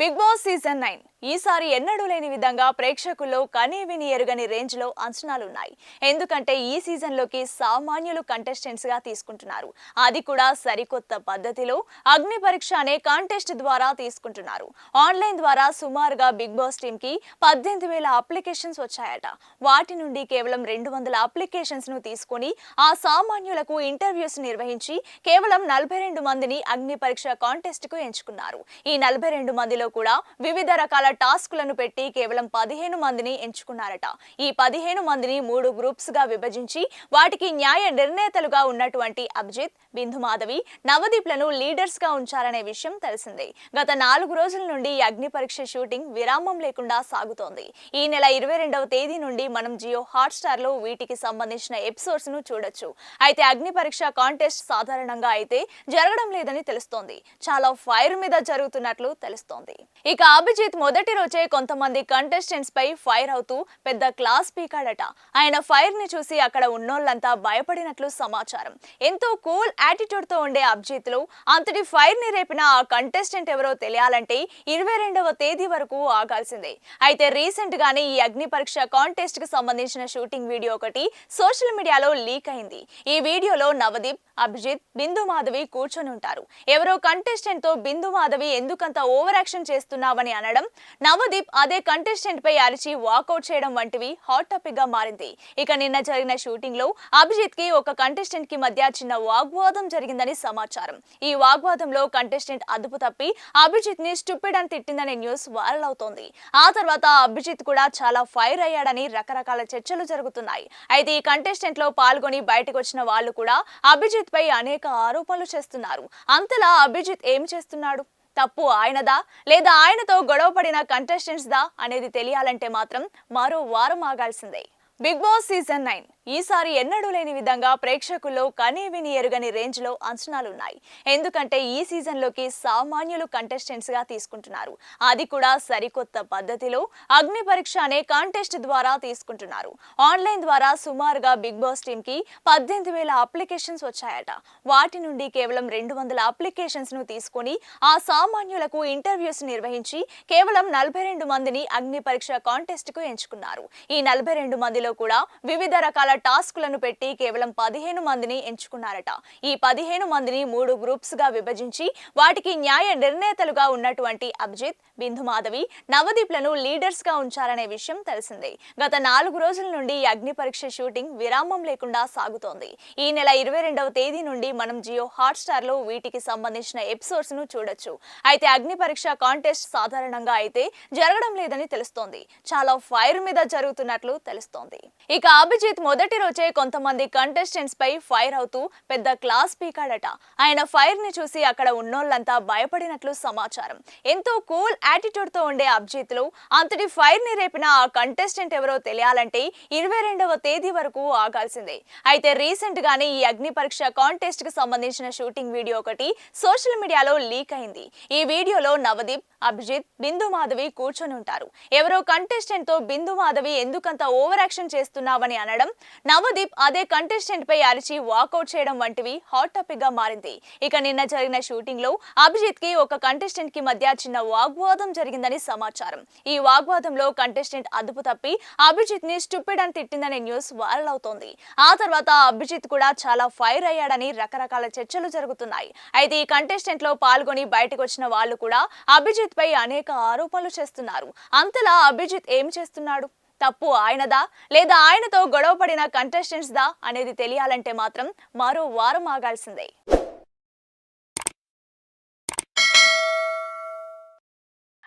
Big Boss season nine. ఈసారి ఎన్నడూ లేని విధంగా ప్రేక్షకుల్లో కనీ విని ఎరుగని రేంజ్లో అంచనాలున్నాయి. ఎందుకంటే ఈ సీజన్లోకి సామాన్యులు కంటెస్టెంట్స్గా తీసుకుంటున్నారు. అది కూడా సరికొత్త పద్ధతిలో అగ్ని పరీక్ష అనే కాంటెస్ట్ ద్వారా తీసుకుంటున్నారు. ఆన్లైన్ ద్వారా సుమారుగా బిగ్ బాస్ టీమ్కి పద్దెనిమిది వేల అప్లికేషన్స్ వచ్చాయట. వాటి నుండి కేవలం రెండు వందల అప్లికేషన్స్ను తీసుకొని ఆ సామాన్యులకు ఇంటర్వ్యూస్ నిర్వహించి కేవలం నలభై రెండు మందిని అగ్ని పరీక్ష కాంటెస్ట్కు ఎంచుకున్నారు. ఈ నలభై రెండు మందిలో కూడా వివిధ రకాల టాస్కులను పెట్టి కేవలం పదిహేను మందిని ఎంచుకున్నారట. ఈ పదిహేను మందిని మూడు గ్రూప్స్గా విభజించి వాటికి న్యాయ నిర్ణేతలుగా ఉన్నటువంటి అభిజిత్ బిందు మాధవి నవదీప్లను లీడర్స్గా ఉంచారనే విషయం తెలిసిందే. గత నాలుగు రోజుల నుండి ఈ అగ్ని పరీక్ష షూటింగ్ విరామం లేకుండా సాగుతోంది. ఈ నెల ఇరవై రెండవ తేదీ నుండి మనం జియో హాట్ స్టార్లో వీటికి సంబంధించిన ఎపిసోడ్స్ను చూడొచ్చు. అయితే అగ్ని పరీక్ష కాంటెస్ట్ సాధారణంగా అయితే జరగడం లేదని తెలుస్తోంది. చాలా ఫైర్ మీద జరుగుతున్నట్లు తెలుస్తోంది. ఇక అభిజిత్ మొదటి రోజే కొంతమంది కంటెస్టెంట్స్ పై ఫైర్ అవుతూ పెద్ద క్లాస్ పీకాడట. ఆయన ఫైర్ని చూసి అక్కడ ఉన్నోళ్ళంతా భయపడినట్లు సమాచారం. ఎంతో కూల్ యాటిట్యూడ్తో ఉండే అభిజిత్లో అంతటి ఫైర్ని రేపిన ఆ కంటెస్టెంట్ ఎవరో తెలియాలంటే ఇరవై రెండవ తేదీ వరకు ఆగాల్సిందే. అయితే రీసెంట్ గానే ఈ అగ్ని పరీక్ష కాంటెస్ట్కి సంబంధించిన షూటింగ్ వీడియో ఒకటి సోషల్ మీడియాలో లీక్ అయింది. ఈ వీడియోలో నవదీప్ అభిజిత్ బిందు మాధవి కూర్చొని ఉంటారు. ఎవరో కంటెస్టెంట్తో బిందు మాధవి ఎందుకంత ఓవర్ యాక్షన్ చేస్తున్నావని అనడం నవదీప్ అదే కంటెస్టెంట్ పై అరిచి వాకౌట్ చేయడం వంటివి హాట్ టాపిక్గా మారింది. ఇక నిన్న జరిగిన షూటింగ్లో అభిజిత్కి ఒక కంటెస్టెంట్కి మధ్య చిన్న వాగ్వాదం జరిగిందని సమాచారం. ఈ వాగ్వాదంలో కంటెస్టెంట్ అదుపు తప్పి అభిజిత్ని స్టూపిడ్ అని తిట్టిందనే న్యూస్ వైరల్ అవుతోంది. ఆ తర్వాత అభిజిత్ కూడా చాలా ఫైర్ అయ్యాడని రకరకాల చర్చలు జరుగుతున్నాయి. అయితే ఈ కంటెస్టెంట్లో పాల్గొని బయటకు వచ్చిన వాళ్ళు కూడా అభిజిత్ పై అనేక ఆరోపణలు చేస్తున్నారు. అంతలా అభిజిత్ ఏం చేస్తున్నాడు? తప్పు ఆయనదా? లేదా ఆయనతో గొడవ పడిన కంటెస్టెంట్స్ దా? అనేది తెలియాలంటే మాత్రం మరో వారం ఆగాల్సిందే. Bigg Boss season nine. ఈసారి ఎన్నడూ లేని విధంగా ప్రేక్షకుల్లో కనీ విని ఎరుగని రేంజ్లో అంచనాలున్నాయి. ఎందుకంటే ఈ సీజన్లోకి సామాన్యులు కంటెస్టెంట్స్గా తీసుకుంటున్నారు. అది కూడా సరికొత్త పద్ధతిలో అగ్ని పరీక్ష అనే కాంటెస్ట్ ద్వారా తీసుకుంటున్నారు. ఆన్లైన్ ద్వారా సుమారుగా బిగ్ బాస్ టీమ్కి పద్దెనిమిది వేల అప్లికేషన్స్ వచ్చాయట. వాటి నుండి కేవలం రెండు వందల అప్లికేషన్స్ను తీసుకొని ఆ సామాన్యులకు ఇంటర్వ్యూస్ నిర్వహించి కేవలం నలభై రెండు మందిని అగ్ని పరీక్ష కాంటెస్ట్కు ఎంచుకున్నారు. ఈ నలభై రెండు మందిలో కూడా వివిధ రకాల టాస్క్లను పెట్టి కేవలం పదిహేను మందిని ఎంచుకున్నారట. ఈ పదిహేను మందిని మూడు గ్రూప్స్గా విభజించి వాటికి న్యాయ నిర్ణేతలుగా ఉన్నటువంటి అభిజిత్ బిందు మాధవి నవదీప్లను లీడర్స్గా ఉంచారనే విషయం తెలిసిందే. గత నాలుగు రోజుల నుండి ఈ అగ్ని పరీక్ష షూటింగ్ విరామం లేకుండా సాగుతోంది. ఈ నెల ఇరవై రెండవ తేదీ నుండి మనం జియో హాట్ స్టార్లో వీటికి సంబంధించిన ఎపిసోడ్స్ను చూడొచ్చు. అయితే అగ్ని పరీక్ష కాంటెస్ట్ సాధారణంగా అయితే జరగడం లేదని తెలుస్తోంది. చాలా ఫైర్ మీద జరుగుతున్నట్లు తెలుస్తోంది. ఇక అభిజిత్ మొదటి రోజే కొంతమంది కంటెస్టెంట్స్ పై ఫైర్ అవుతూ పెద్ద క్లాస్ పీకాడట. ఆయన ఫైర్ని చూసి అక్కడ ఉన్నోళ్ళంతా భయపడినట్లు సమాచారం. ఎంతో కూల్ యాటిట్యూడ్తో ఉండే అభిజిత్లో అంతటి ఫైర్ని రేపిన ఆ కంటెస్టెంట్ ఎవరో తెలియాలంటే ఇరవై రెండవ తేదీ వరకు ఆగాల్సిందే. అయితే రీసెంట్ గానే ఈ అగ్ని పరీక్ష కాంటెస్ట్కి సంబంధించిన షూటింగ్ వీడియో ఒకటి సోషల్ మీడియాలో లీక్ అయింది. ఈ వీడియోలో నవదీప్ అభిజిత్ బిందు మాధవి కూర్చొని ఉంటారు. ఎవరో కంటెస్టెంట్తో బిందు మాధవి ఎందుకంత ఓవర్ యాక్షన్ చేస్తున్నావని అనడం నవదీప్ అదే కంటెస్టెంట్ పై అరిచి వాకౌట్ చేయడం వంటివి హాట్ టాపిక్గా మారింది. ఇక నిన్న జరిగిన షూటింగ్లో అభిజిత్కి ఒక కంటెస్టెంట్కి మధ్య చిన్న వాగ్వాదం జరిగిందని సమాచారం. ఈ వాగ్వాదంలో కంటెస్టెంట్ అదుపు తప్పి అభిజిత్ని స్టూపిడ్ అని తిట్టిందనే న్యూస్ వైరల్ అవుతోంది. ఆ తర్వాత అభిజిత్ కూడా చాలా ఫైర్ అయ్యాడని రకరకాల చర్చలు జరుగుతున్నాయి. అయితే ఈ కంటెస్టెంట్లో పాల్గొని బయటకు వచ్చిన వాళ్ళు కూడా అభిజిత్ పై అనేక ఆరోపణలు చేస్తున్నారు. అంతలా అభిజిత్ ఏం చేస్తున్నాడు? తప్పు ఆయనదా లేదా ఆయనతో గొడవ పడిన కంటెస్టెంట్స్ దా అనేది తెలియాలంటే మాత్రం మరో వారం ఆగాల్సిందే.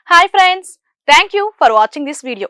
Hi friends thank you for watching this video